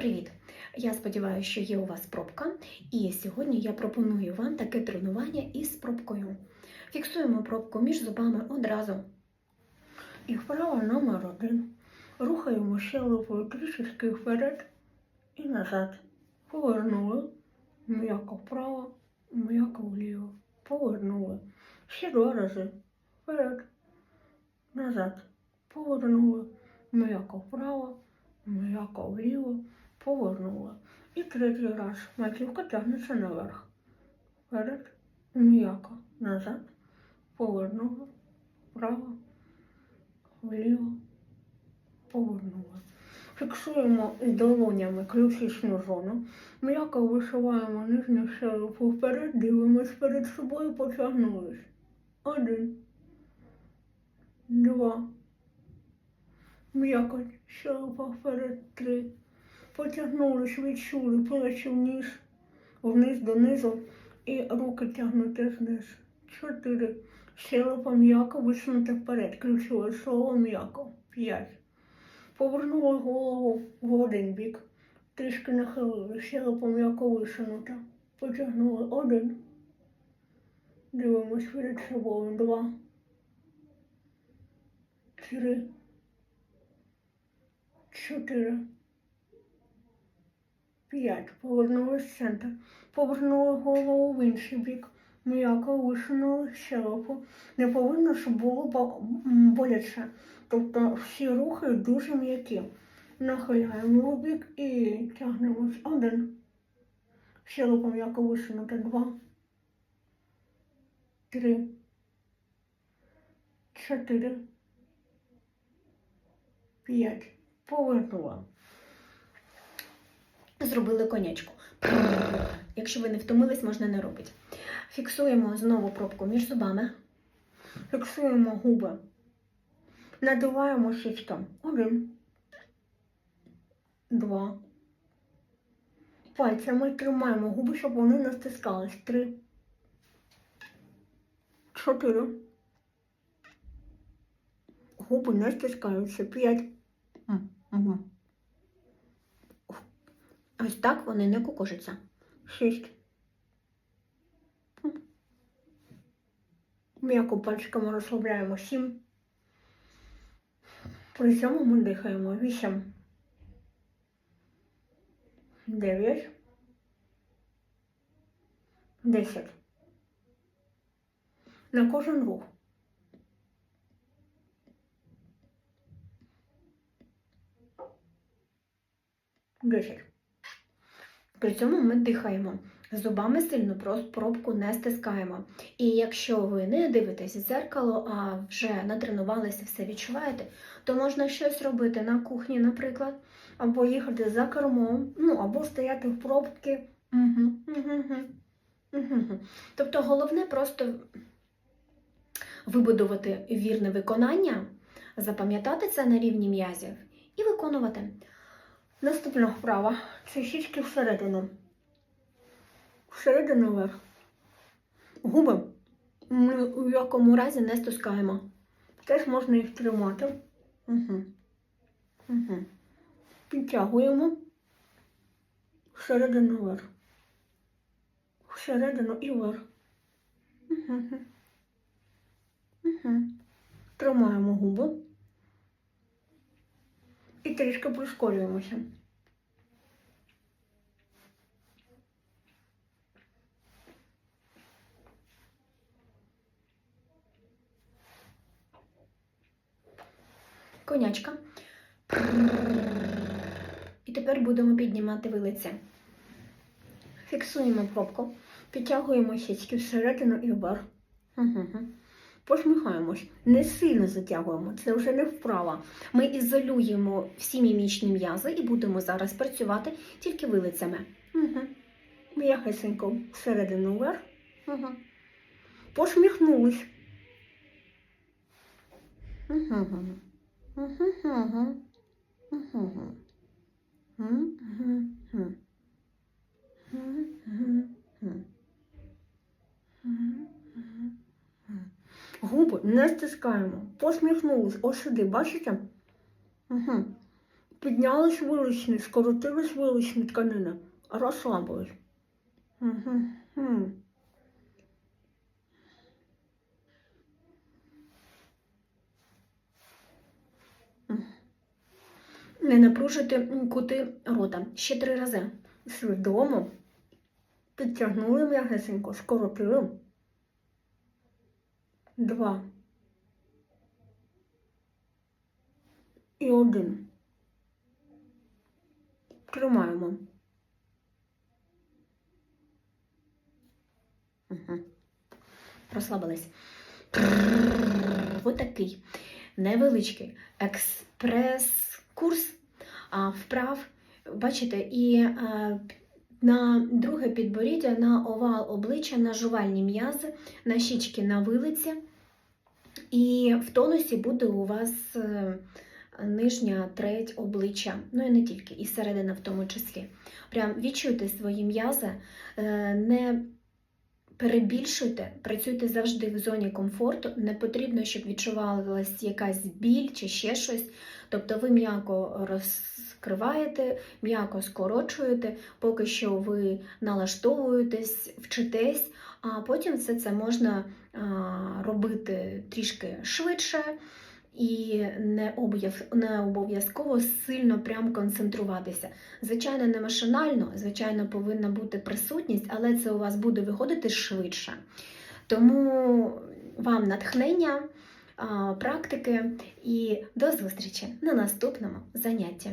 Привіт! Я сподіваюся, що є у вас пробка, і сьогодні я пропоную вам таке тренування із пробкою. Фіксуємо пробку між зубами одразу. І вправа номер один. Рухаємо щелепою трішечки вперед і назад. Повернули. М'яко вправо, м'яко вліво. Повернули. Ще два рази. Вперед. Назад. Повернули. М'яко вправо, м'яко вліво. Повернула. І третій раз маківка тягнеться наверх. Вперед, м'яко, назад, повернула, вправо, вліво, повернула. Фіксуємо долонями ключичну зону. М'яко вишиваємо нижню щелепу вперед, дивимось перед собою, потягнулись. Один, два. М'яко щелепа вперед, три. Потягнулись, відчули, плечі вниз, вниз донизу і руки тягнути вниз. Чотири. Щелепа м'яко висунути вперед. Ключове слово м'яко. П'ять. Повернули голову в один бік. Трішки нахилили. Щелепа м'яко висунута. Потягнули один. Дивимось перед собою. Два. Три. Чотири. П'ять. Повернулись в центр. Повернули голову в інший бік. М'яко висунули щелепу. Не повинно, щоб було боляче. Тобто всі рухи дуже м'які. Нахиляємо в бік і тягнемось. Один. Щелепа м'яко висунута. Два. Три. Чотири. П'ять. Повернула. Зробили конячку. Якщо ви не втомились, можна не робити. Фіксуємо знову пробку між зубами. Фіксуємо губи. Надуваємо щічкам. Один. Два. Пальцями тримаємо губи, щоб вони не стискались. Три. Чотири. Губи не стискаються. П'ять. Мгм. Ось так вони не кукожаться. Шість. М'яко пальчиками розслабляємо. Сім. При цьому ми дихаємо. Вісім. Дев'ять. Десять. На кожен рух. Десять. При цьому ми дихаємо. Зубами сильно просто пробку не стискаємо. І якщо ви не дивитесь в дзеркало, а вже натренувалися, все відчуваєте, то можна щось робити на кухні, наприклад, або їхати за кермом, ну або стояти в пробки. Тобто головне просто вибудувати вірне виконання, запам'ятати це на рівні м'язів і виконувати. Наступна вправа це щічки всередину. Всередину вверх. Губи ми в якому разі не стискаємо. Теж можна їх тримати. Угу. Угу. Підтягуємо всередину вверх. Всередину і вверх. Угу. Угу. Тримаємо губи. І трішки прискорюємося. Конячка. І тепер будемо піднімати вилиця. Фіксуємо пробку, підтягуємо січки всередину і вверх. Угу. Посміхаємось, не сильно затягуємо, це вже не вправа. Ми ізолюємо всі мімічні м'язи і будемо зараз працювати тільки вилицями. Угу. М'яхесенько всередину вверх. Угу. Посміхнулись. Угу. Угу. Угу. Угу. Угу. Губи не стискаємо. Посміхнулись. Ось сюди, бачите? Угу. Піднялись вилучні, скоротились вилучні тканини, розслабились. Угу. Угу. Не напружити кути рота. Ще три рази. Свідомо. Підтягнули м'ягесенько, скоротили. Два. І один. Тримаємо. Угу. Розслабились. Отакий невеличкий експрес-курс вправ. Бачите, і на друге підборіддя, на овал обличчя, на жувальні м'язи, на щічки, на вилиці. І в тонусі буде у вас е, нижня треть обличчя, ну і не тільки, і середина в тому числі. Прям відчуйте свої м'язи, е, не перебільшуйте, працюйте завжди в зоні комфорту. Не потрібно, щоб відчувалась якась біль чи ще щось. Тобто ви м'яко розкриваєте, м'яко скорочуєте, поки що ви налаштовуєтесь, вчитесь, а потім все це можна робити трішки швидше. І не обов'язково сильно прям концентруватися. Звичайно, не машинально, звичайно, повинна бути присутність, але це у вас буде виходити швидше. Тому вам натхнення, практики і до зустрічі на наступному занятті.